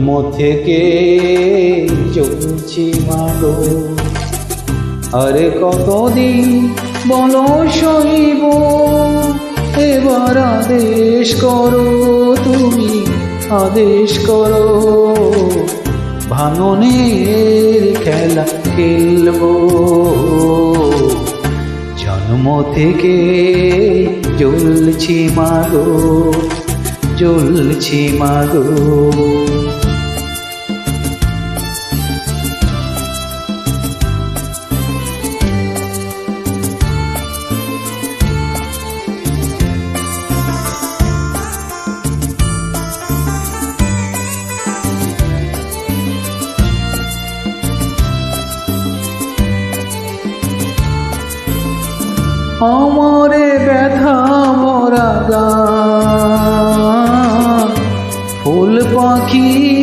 জন্ম থেকে চলছি মাগো আরে কতদিন বলো সইব এবার আদেশ করো, তুমি আদেশ করো। ভাঙনের খেলা খেলব। জন্ম থেকে জ্বলছি মাগো জ্বলছি মাগো আমারে ব্যথা মরা গান ফুল পাখি